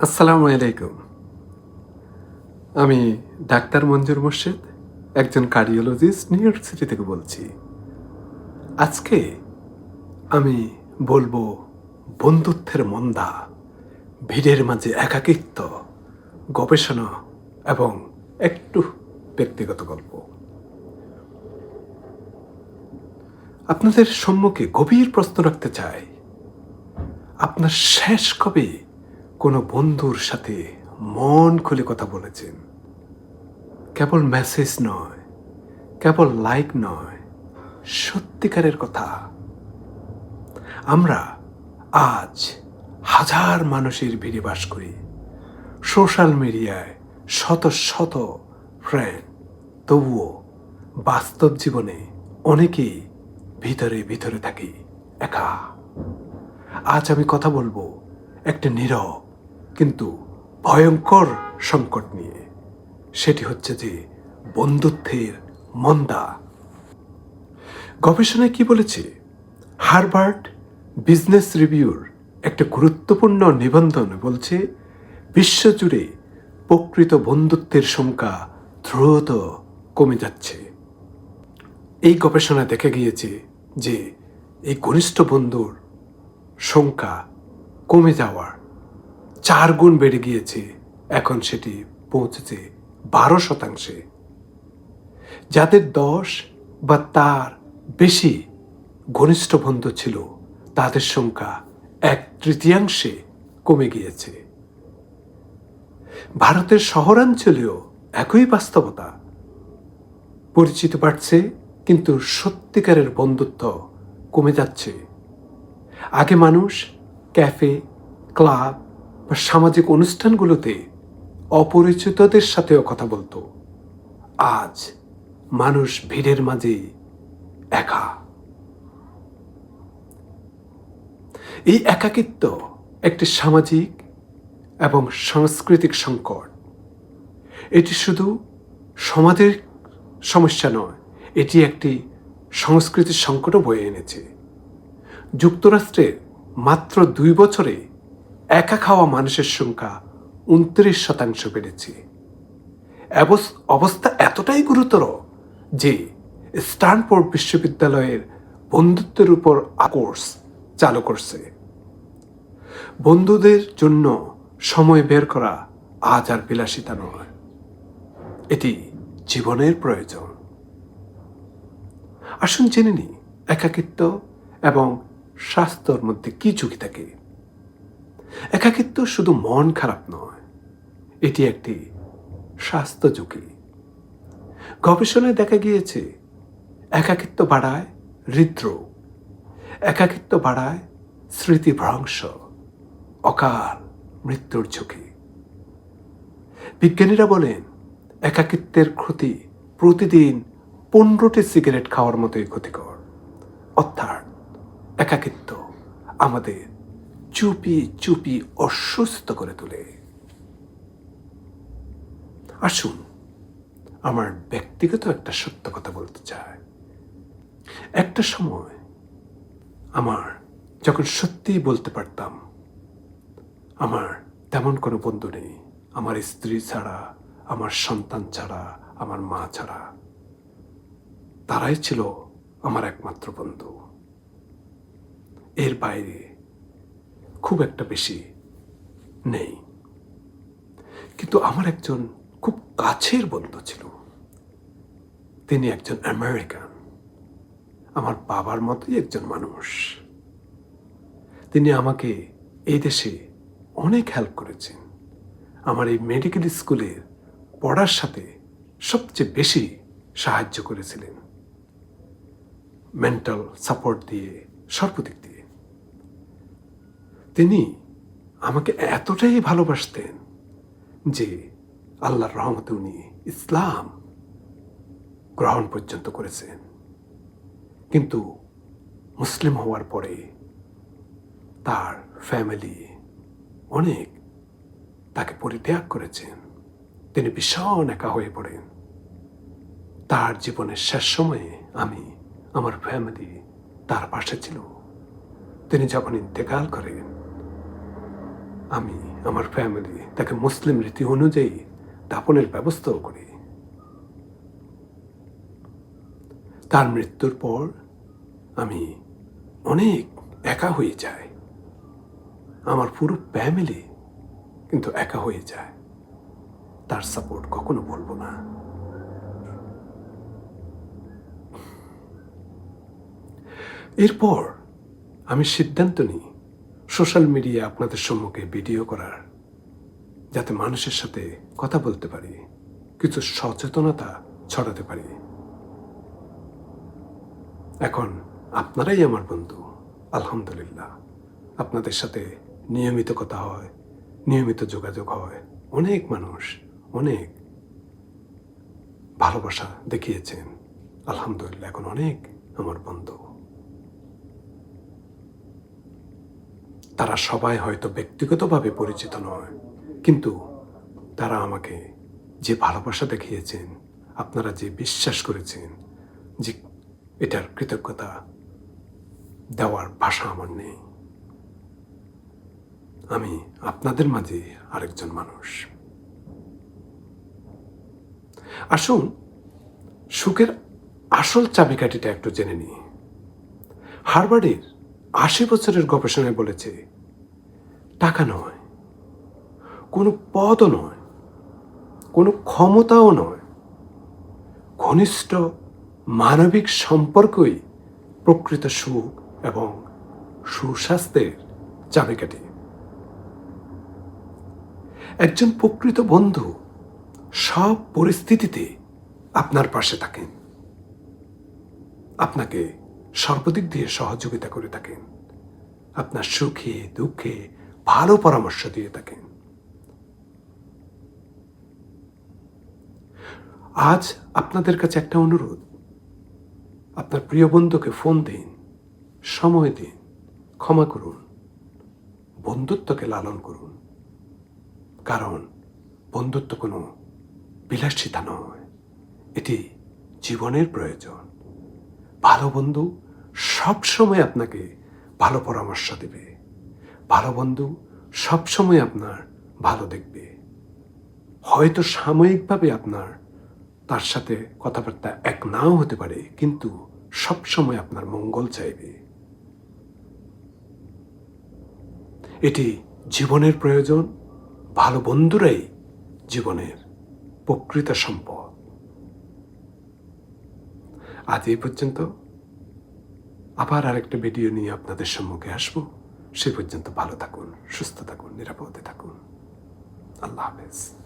আসসালামু আলাইকুম। আমি ডাক্তার মঞ্জুর মোর্শেদ, একজন কার্ডিওলজিস্ট নিউ ইয়র্ক সিটি থেকে বলছি। আজকে আমি বলব বন্ধুত্বের মন্দা, ভিড়ের মাঝে একাকিত্ব, গবেষণা এবং একটু ব্যক্তিগত গল্প। আপনাদের সম্মুখে গভীর প্রশ্ন রাখতে চাই। আপনার শেষ কবে কোনো বন্ধুর সাথে মন খুলে কথা বলেছেন। কেবল মেসেজ নয়, কেবল লাইক নয়, সত্যিকারের কথা। আমরা আজ হাজার মানুষের ভিড়ে বাস করি। সোশ্যাল মিডিয়ায় শত শত ফ্রেন্ড তবুও বাস্তব জীবনে অনেকেই ভিতরে ভিতরে থাকি, একা। আজ আমি কথা বলব একটা নীরব কিন্তু ভয়ঙ্কর সংকট নিয়ে। সেটি হচ্ছে যে বন্ধুত্বের মন্দা। গবেষণায় কি বলেছে? হারভার্ড বিজনেস রিভিউর একটা গুরুত্বপূর্ণ নিবন্ধন বলছে, বিশ্বজুড়ে প্রকৃত বন্ধুত্বের সংখ্যা দ্রুত কমে যাচ্ছে। এই গবেষণায় দেখা গিয়েছে যে এই ঘনিষ্ঠ বন্ধুর সংখ্যা কমে যাওয়ার চার গুণ বেড়ে গিয়েছে। এখন সেটি পৌঁছেছে বারো শতাংশে। যাদের দশ বা তার বেশি ঘনিষ্ঠ বন্ধু ছিল, তাদের সংখ্যা এক তৃতীয়াংশে কমে গিয়েছে। ভারতের শহরাঞ্চলেও একই বাস্তবতা। পরিচিত বাড়ছে, কিন্তু সত্যিকারের বন্ধুত্ব কমে যাচ্ছে। আগে মানুষ ক্যাফে, ক্লাব বা সামাজিক অনুষ্ঠানগুলোতে অপরিচিতদের সাথেও কথা বলতো। আজ মানুষ ভিড়ের মাঝে একা। এই একাকিত্ব একটি সামাজিক এবং সাংস্কৃতিক সংকট। এটি শুধু সমাজের সমস্যা নয়, এটি একটি সংস্কৃতির সংকটও বয়ে এনেছে। যুক্তরাষ্ট্রের মাত্র দুই বছরে একা খাওয়া মানুষের সংখ্যা উনত্রিশ শতাংশ বেড়েছে। অবস্থা এতটাই গুরুতর যে স্টানফোর্ড বিশ্ববিদ্যালয়ের বন্ধুত্বের উপর কোর্স চালু করছে। বন্ধুদের জন্য সময় বের করা আজ আর বিলাসিতা নয়। এটি জীবনের প্রয়োজন। আসুন জেনে নিই একাকিত্ব এবং স্বাস্থ্যর মধ্যে কি ঝুঁকি থাকে। একাকিত্ব শুধু মন খারাপ নয়, এটি একটি স্বাস্থ্য ঝুঁকি। গবেষণায় দেখা গিয়েছে, একাকিত্ব বাড়ায় হৃদরোগ, একাকিত্ব বাড়ায় স্মৃতিভ্রংশ, অকাল মৃত্যুর ঝুঁকি। বিজ্ঞানীরা বলেন, একাকিত্বের ক্ষতি প্রতিদিন পনেরোটি সিগারেট খাওয়ার মতোই ক্ষতিকর। অর্থাৎ, একাকিত্ব আমাদের চুপি চুপি অসুস্থ করে তোলে। আসুন, আমার ব্যক্তিগত একটা সত্য কথা বলতে চাই। একটা সময় আমার যখন সত্যিই বলতে পারতাম, আমার তেমন কোনো বন্ধু নেই। আমার স্ত্রী ছাড়া, আমার সন্তান ছাড়া, আমার মা ছাড়া। তারাই ছিল আমার একমাত্র বন্ধু। এর বাইরে খুব একটা বেশি নেই। কিন্তু আমার একজন খুব কাছের বন্ধু ছিল। তিনি একজন আমেরিকান। আমার বাবার মতোই একজন মানুষ। তিনি আমাকে এই দেশে অনেক হেল্প করেছেন। আমার এই মেডিকেল স্কুলের পড়ার সাথে সবচেয়ে বেশি সাহায্য করেছিলেন। মেন্টাল সাপোর্ট দিয়ে সর্বদিক দিয়ে। তিনি আমাকে এতটাই ভালোবাসতেন যে আল্লাহর রহমতে উনি ইসলাম গ্রহণ পর্যন্ত করেছেন। কিন্তু মুসলিম হওয়ার পরে তার ফ্যামিলি অনেক তাকে পরিত্যাগ করেছেন। তিনি ভীষণ একা হয়ে পড়েন। তার জীবনের শেষ সময়ে আমি আমার ফ্যামিলি তার পাশে ছিল। তিনি যখন ইন্তেকাল করেন আমি, আমার ফ্যামিলি তাকে মুসলিম রীতি অনুযায়ী দাপনের ব্যবস্থাও করি। তার মৃত্যুর পর আমি অনেক একা হয়ে যাই। আমার পুরো ফ্যামিলি কিন্তু একা হয়ে যায়। তার সাপোর্ট কখনো বলব না। এরপর আমি সিদ্ধান্ত নিই সোশ্যাল মিডিয়া আপনাদের সম্মুখে ভিডিও করার, যাতে মানুষের সাথে কথা বলতে পারি, কিছু সচেতনতা ছড়াতে পারি। এখন আপনারাই আমার বন্ধু, আলহামদুলিল্লাহ। আপনাদের সাথে নিয়মিত কথা হয়, নিয়মিত যোগাযোগ হয়। অনেক মানুষ অনেক ভালোবাসা দেখিয়েছেন। আলহামদুলিল্লাহ, এখন অনেক আমার বন্ধু। তারা সবাই হয়তো ব্যক্তিগতভাবে পরিচিত নয়, কিন্তু তারা আমাকে যে ভালোবাসা দেখিয়েছেন, আপনারা যে বিশ্বাস করেছেন, যে এটার কৃতজ্ঞতা দেওয়ার ভাষা আমার নেই। আমি আপনাদের মাঝে আরেকজন মানুষ। আসুন, সুখের আসল চাবিকাঠিটা একটু জেনে নিই। হারবার্ডের আশি বছরের গবেষণায় বলেছে, টাকা নয়, কোনো পদও নয়, কোনো ক্ষমতাও নয়, ঘনিষ্ঠ মানবিক সম্পর্কই প্রকৃত সুখ এবং সুস্বাস্থ্যের চাবিকাঠি। একজন প্রকৃত বন্ধু সব পরিস্থিতিতে আপনার পাশে থাকেন। আপনাকে সর্বদিক দিয়ে সহযোগিতা করে থাকেন। আপনার সুখে, দুঃখে ভালো পরামর্শ দিয়ে থাকেন। আজ আপনাদের কাছে একটা অনুরোধ। আপনার প্রিয় বন্ধুকে ফোন দিন, সময় দিন, ক্ষমা করুন, বন্ধুত্বকে লালন করুন। কারণ বন্ধুত্ব কোনো বিলাসিতা নয়, এটি জীবনের প্রয়োজন। ভালো বন্ধু সবসময় আপনাকে ভালো পরামর্শ দেবে। ভালো বন্ধু সবসময় আপনার ভালো দেখবে। হয়তো সাময়িকভাবে আপনার তার সাথে কথাবার্তা এক নাও হতে পারে, কিন্তু সবসময় আপনার মঙ্গল চাইবে। এটি জীবনের প্রয়োজন, ভালো বন্ধুরাই জীবনের প্রকৃত সম্পদ। আজ এই পর্যন্ত। আবার আরেকটা ভিডিও নিয়ে আপনাদের সম্মুখে আসব। সে পর্যন্ত ভালো থাকুন, সুস্থ থাকুন, নিরাপদে থাকুন। আল্লাহ হাফেজ।